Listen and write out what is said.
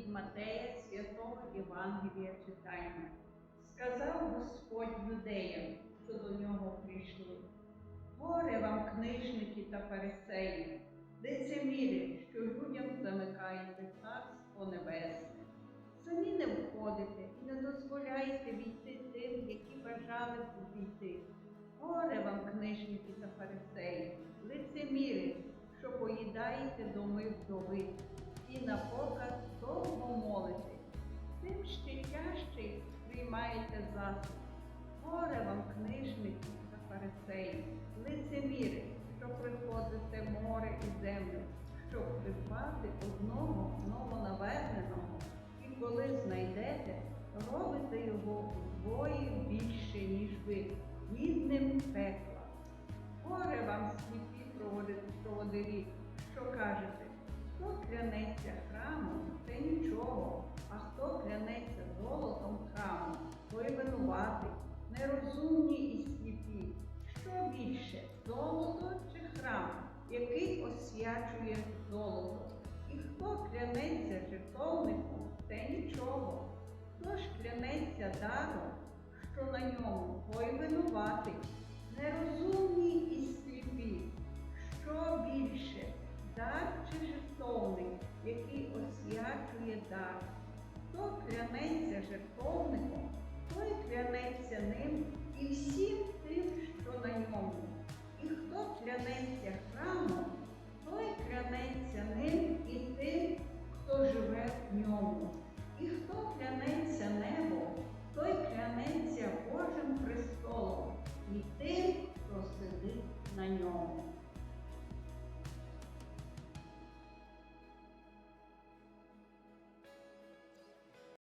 Матея святого Євангелія читаємо. Сказав Господь юдеям, що до нього прийшли. Горе вам, книжники та фарисеї, лицемірі, що людям замикаєте царство небесне. Самі не входите і не дозволяєте війти тим, які бажали увійти. Горе вам, книжники та фарисеї, лицеміри, що поїдаєте доми вдови, і на показ довго молите, тим ще тяжче приймаєте засіб. Горе вам, книжники та фарисеї, лицеміри, що приходите море і землю, щоб придбати одного новонаверненого, і коли знайдете, робите його вдвоє більше, ніж ви, гідним пекла. Горе вам, сліпі проводи- проводирі, що кажете, хто клянеться храмом, це нічого, а хто клянеться золотом храму, той винуватий, нерозумні і сліпі. Що більше, золото чи храм, який освячує золото? І хто клянеться жертовником, це нічого. Хто ж клянеться даром, що на ньому, той винуватий, який освячує дар? Хто клянеться жертовником, той клянеться ним і всім тим, що на ньому. І хто клянеться храмом, той клянеться ним і тим, хто живе в ньому. І хто клянеться небом, той клянеться Божим престолом і тим, хто сидить на ньому.